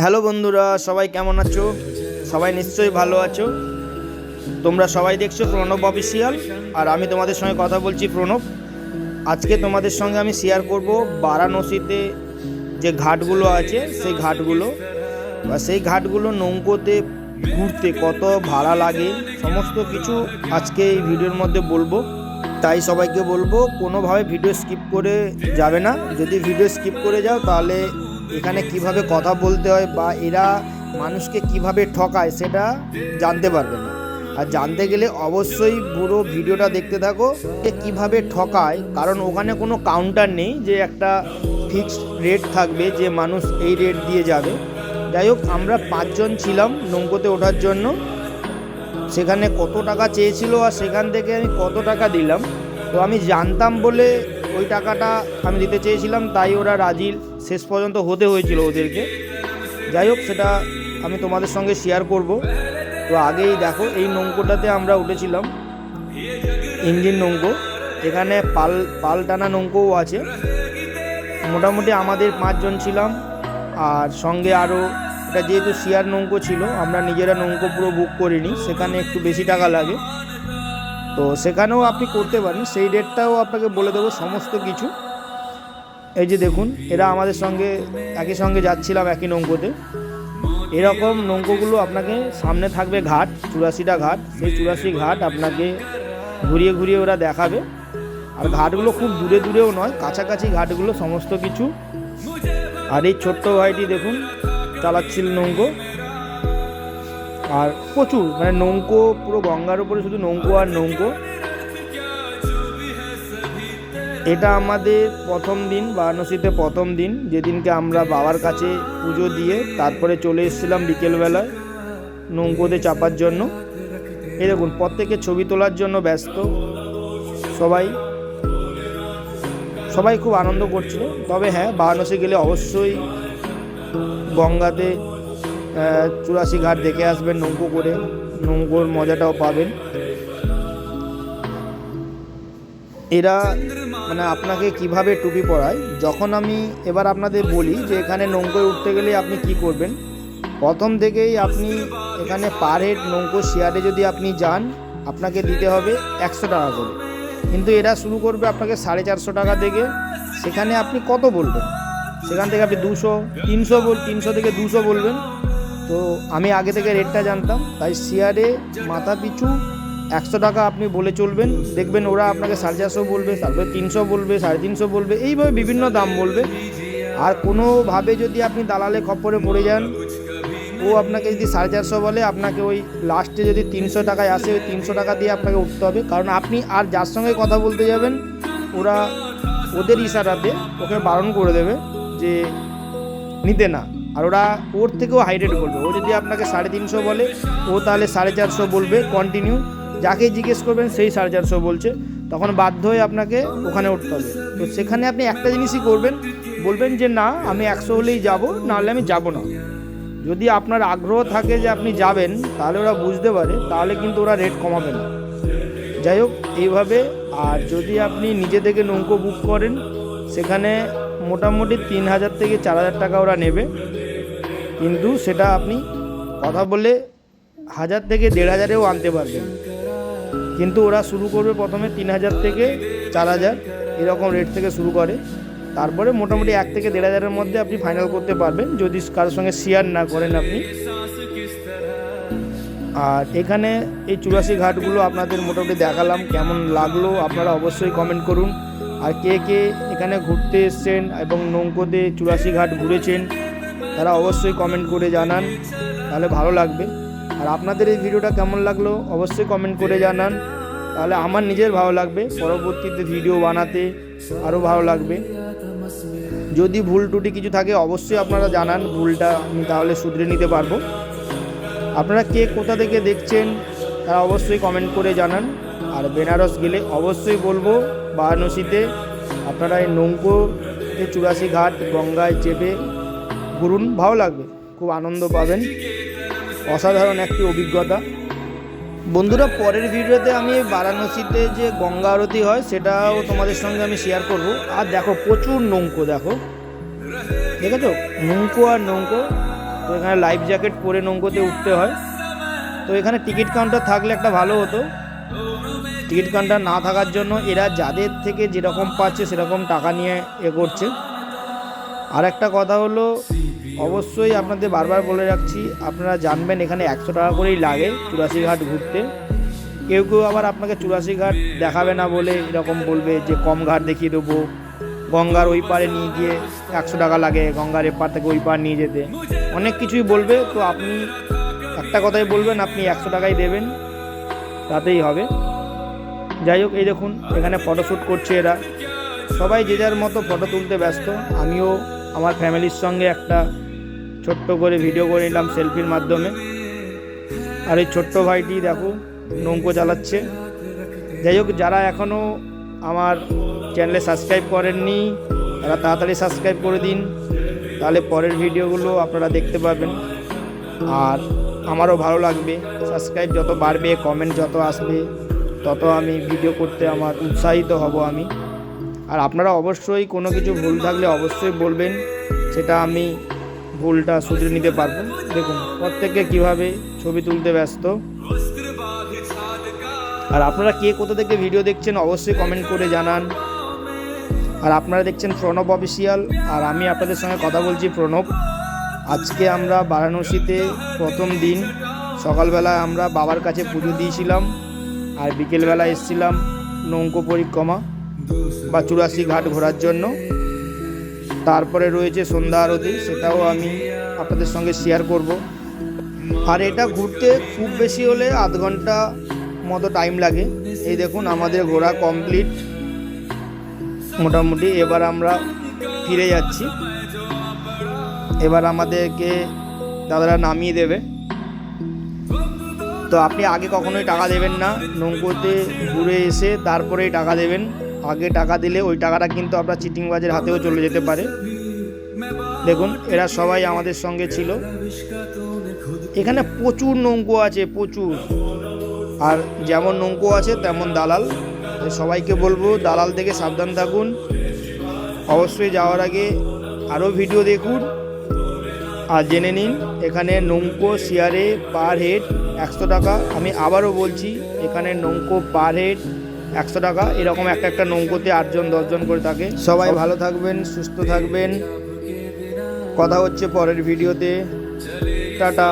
Hello বন্ধুরা, সবাই কেমন আছো? সবাই নিশ্চয়ই ভালো আছো। তোমরা সবাই দেখছ প্রণব অফিসিয়াল আর আমি তোমাদের সঙ্গে কথা বলছি প্রণব। আজকে তোমাদের সঙ্গে আমি শেয়ার করব বারাণসীতে যে ঘাটগুলো আছে, সেই ঘাটগুলো। বা সেই ঘাটগুলো নৌকোতে ঘুরতে কত ভাড়া লাগে, সমস্ত কিছু আজকে এই ভিডিওর মধ্যে বলব। তাই সবাইকে বলব, কোনোভাবে ভিডিও স্কিপ করে যাবে না। যদি ভিডিও স্কিপ করে যাও, তাহলে এখানে কীভাবে কথা বলতে হয় বা এরা মানুষকে কীভাবে ঠকায় সেটা জানতে পারবে না। আর জানতে গেলে অবশ্যই পুরো ভিডিওটা দেখতে থাকো যে কীভাবে ঠকায়, কারণ ওখানে কোনো কাউন্টার নেই যে একটা ফিক্সড রেট থাকবে যে মানুষ এই রেট দিয়ে যাবে। যাই হোক, আমরা পাঁচজন ছিলাম নৌকোতে ওঠার জন্য। সেখানে কত টাকা চেয়েছিল আর সেখান থেকে আমি কত টাকা দিলাম। তো আমি জানতাম বলে ওই টাকাটা আমি দিতে চেয়েছিলাম, তাই ওরা রাজি শেষ পর্যন্ত হতে হয়েছিল ওদেরকে। যাই হোক, সেটা আমি তোমাদের সঙ্গে শেয়ার করব। তো আগেই দেখো, এই নৌকোটাতে আমরা উঠেছিলাম। ইঞ্জিন নৌকো। এখানে পাল পাল টানা নৌকোও আছে। মোটামুটি আমাদের পাঁচজন ছিলাম। আর সঙ্গে আরও এটা যেহেতু শিয়ার নৌকো ছিল, আমরা নিজেরা নৌকো পুরো বুক করিনি। সেখানে একটু বেশি টাকা লাগে। তো সেখানেও আপনি করতে পারেন। সেই রেটটাও আপনাকে বলে দেবো সমস্ত কিছু। এই যে দেখুন, এরা আমাদের সঙ্গে, একই সঙ্গে যাচ্ছিলাম একই নৌকোতে। এরকম নৌকোগুলো আপনাকে সামনে থাকবে ঘাট, চুরাশিটা ঘাট। সেই চুরাশি ঘাট আপনাকে ঘুরিয়ে ঘুরিয়ে ওরা দেখাবে। আর ঘাটগুলো খুব দূরে দূরেও নয়, কাছাকাছি ঘাটগুলো সমস্ত কিছু। আর এই ছোট্ট ভাইটি দেখুন, চালাচ্ছিল নৌকো। আর প্রচুর মানে নৌকো পুরো গঙ্গার উপরে শুধু নৌকো আর নৌকো। এটা আমাদের প্রথম দিন, বারাণসীতে প্রথম দিন। যেদিনকে আমরা বাবার কাছে পুজো দিয়ে তারপরে চলে এসেছিলাম বিকেলবেলায় নৌকোতে চাপার জন্য। এই দেখুন প্রত্যেকে ছবি তোলার জন্য ব্যস্ত। সবাই সবাই খুব আনন্দ করছিল। তবে হ্যাঁ বারাণসী গেলে অবশ্যই গঙ্গাতে চুরাশি ঘাট দেখে আসবেন নৌকো করে। নৌকোর মজাটাও পাবেন। এরা মানে আপনাকে কীভাবে টুপি পরায় যখন আমি এবার আপনাদের বলি যে এখানে নৌকোয় উঠতে গেলে আপনি কি করবেন, প্রথম থেকেই আপনি এখানে পার হেড নৌকো শেয়ারে যদি আপনি যান, আপনাকে দিতে হবে একশো টাকা করে। কিন্তু এরা শুরু করবে আপনাকে সাড়ে চারশো টাকা থেকে। সেখানে আপনি কত বলবেন? সেখান থেকে আপনি দুশো, তিনশো বল, তিনশো থেকে দুশো বলবেন। তো আমি আগে থেকে রেটটা জানতাম, তাই শেয়ারে মাথা পিছু একশো টাকা আপনি বলে চলবেন, দেখবেন ওরা আপনাকে সাড়ে চারশো বলবে, তারপরে তিনশো বলবে, সাড়ে তিনশো বলবে, এইভাবে বিভিন্ন দাম বলবে। আর কোনোভাবে যদি আপনি দালালে খপ্পরে পড়ে যান, ও আপনাকে যদি সাড়ে চারশো বলে, আপনাকে ওই লাস্টে যদি তিনশো টাকায় আসে, ওই তিনশো টাকা দিয়ে আপনাকে উঠতে হবে। কারণ আপনি আর যার সঙ্গে কথা বলতে যাবেন, ওরা ওদের ইশারাতে ওকে বারণ করে দেবে যে নিতে না। আর ওরা ওর থেকেও হাই রেট বলবে ও যদি আপনাকে সাড়ে তিনশো বলে, ও তাহলে সাড়ে চারশো বলবে কন্টিনিউ যাকে জিজ্ঞেস করবেন সেই সাড়ে চারশো বলছে, তখন বাধ্য হয়ে আপনাকে ওখানে উঠতে হবে। তো সেখানে আপনি একটা জিনিসই করবেন, বলবেন যে না, আমি একশো হলেই যাব, নাহলে আমি যাব না। যদি আপনার আগ্রহ থাকে যে আপনি যাবেন, তাহলে ওরা বুঝতে পারে, তাহলে কিন্তু ওরা রেট কমাবে না। যাই হোক, এইভাবে, আর যদি আপনি নিজে থেকে নৌকো বুক করেন, সেখানে মোটামুটি তিন হাজার থেকে চার হাজার টাকা ওরা নেবে। কিন্তু সেটা আপনি কথা বলে হাজার থেকে দেড় হাজারেও আনতে পারবেন। কিন্তু ওরা শুরু করবে প্রথমে তিন হাজার থেকে চার হাজার, এরকম রেট থেকে শুরু করে। তারপরে মোটামুটি এক থেকে দেড় হাজারের মধ্যে আপনি ফাইনাল করতে পারবেন, যদি কারোর সঙ্গে শেয়ার না করেন আপনি। আর এখানে এই চুরাশি ঘাটগুলো আপনাদের মোটামুটি দেখালাম, কেমন লাগল আপনারা অবশ্যই কমেন্ট করুন। আর কে কে এখানে ঘুরতে এসছেন এবং নৌকোতে চুরাশি ঘাট ঘুরেছেন, তারা অবশ্যই কমেন্ট করে জানান, তাহলে ভালো লাগবে। আর আপনাদের এই ভিডিওটা কেমন লাগল অবশ্যই কমেন্ট করে জানান। তাহলে আমার নিজের ভালো লাগবে, পরবর্তীতে ভিডিও বানাতে আরও ভালো লাগবে। যদি ভুল টুটি কিছু থাকে অবশ্যই আপনারা জানান, ভুলটা আমি তাহলে শুধরে নিতে পারব। আপনারা কে কোথা থেকে দেখছেন, তারা অবশ্যই কমেন্ট করে জানান। আর বেনারস গেলে অবশ্যই বলব, বারাণসীতে আপনারা এই নৌকোতে চুরাশি ঘাট গঙ্গায় চেপে ঘুরুন, ভালো লাগবে, খুব আনন্দ পাবেন। অসাধারণ একটি অভিজ্ঞতা। বন্ধুরা, পরের ভিডিওতে আমি বারাণসীতে যে গঙ্গা আরতি হয়, সেটাও তোমাদের সঙ্গে আমি শেয়ার করব। আর দেখো, প্রচুর নৌকো, দেখো। দেখেছ? নৌকো আর নৌকো। তো এখানে লাইফ জ্যাকেট পরে নৌকোতে উঠতে হয়। তো এখানে টিকিট কাউন্টার থাকলে একটা ভালো হতো। টিকিট কাউন্টার না থাকার জন্য এরা যাদের থেকে যেরকম পাচ্ছে, সেরকম টাকা নিয়ে এ করছে। আর একটা কথা হলো, অবশ্যই আপনাদের বারবার বলে রাখছি, আপনারা জানবেন এখানে একশো টাকা করেই লাগে চুরাশি ঘাট ঘুরতে। কেউ কেউ আবার আপনাকে চুরাশি ঘাট দেখাবে না বলে এরকম বলবে যে কম ঘাট দেখিয়ে দেবো। গঙ্গার ওই পারে নিয়ে গিয়ে একশো টাকা লাগে, গঙ্গার এপার থেকে ওই পার নিয়ে যেতে। অনেক কিছুই বলবে, তো আপনি একটা কথাই বলবেন, আপনি একশো টাকাই দেবেন, তাতেই হবে। যাই হোক, এই দেখুন, এখানে ফটোশ্যুট করছে এরা। সবাই যে যার মতো ফটো তুলতে ব্যস্ত, আমিও আমার ফ্যামিলির সঙ্গে একটা ছোট্ট করে ভিডিও করে নিলাম সেলফির মাধ্যমে। আর এই ছোট্ট ভাইটি দেখো, নৌকো চালাচ্ছে। যাই হোক, যারা এখনও আমার চ্যানেলে সাবস্ক্রাইব করেননি, তারা তাড়াতাড়ি সাবস্ক্রাইব করে দিন। তাহলে পরের ভিডিওগুলো আপনারা দেখতে পাবেন আর আমারও ভালো লাগবে। সাবস্ক্রাইব যত বাড়বে কমেন্ট যত আসবে, তত আমি ভিডিও করতে আমার উৎসাহিত হব আমি। আর আপনারা অবশ্যই কোনো কিছু ভুল থাকলে অবশ্যই বলবেন, সেটা আমি ভুলটা শুধরে নিতে পারব। দেখুন, প্রত্যেকে কীভাবে ছবি তুলতে ব্যস্ত। আর আপনারা কে কোথা থেকে ভিডিও দেখছেন, অবশ্যই কমেন্ট করে জানান। আর আপনারা দেখছেন প্রণব অফিসিয়াল আর আমি আপনাদের সঙ্গে কথা বলছি প্রণব। আজকে আমরা বারাণসীতে প্রথম দিন। সকালবেলায় আমরা বাবার কাছে পুজো দিয়েছিলাম, আর বিকেলবেলা এসেছিলাম নৌকো পরিক্রমা। বা চুরাশি ঘাট ঘোরার জন্য। তারপরে রয়েছে সন্ধ্যা আরতি, সেটাও আমি আপনাদের সঙ্গে শেয়ার করব। আর এটা ঘুরতে খুব বেশি হলে আধ ঘণ্টা মতো টাইম লাগে। এই দেখুন, আমাদের ঘোরা কমপ্লিট মোটামুটি এবার আমরা ফিরে যাচ্ছি। এবার আমাদেরকে দাদারা নামিয়ে দেবে। তো আপনি আগে কখনোই টাকা দেবেন না। নৌকোতে ঘুরে এসে তারপরেই টাকা দেবেন। আগে টাকা দিলে ওই টাকাটা কিন্তু আপনার চিটিংবাজের হাতেও চলে যেতে পারে। দেখুন, এরা সবাই আমাদের সঙ্গে ছিল। এখানে প্রচুর নৌকো আছে, প্রচুর। আর যেমন নৌকো আছে, তেমন দালাল। সবাইকে বলব, দালাল থেকে সাবধান থাকুন। অবশ্যই যাওয়ার আগে আরও ভিডিও দেখুন। আর জেনে নিন, এখানে নৌকো শেয়ারে পার হেড একশো টাকা। আমি আবারও বলছি, এখানে নৌকো পার হেড একশো টাকা। এরকম একটা একটা নৌকোতে আটজন দশজন করে থাকে। সবাই ভালো থাকবেন সুস্থ থাকবেন। কথা হচ্ছে পরের ভিডিওতে। টাটা।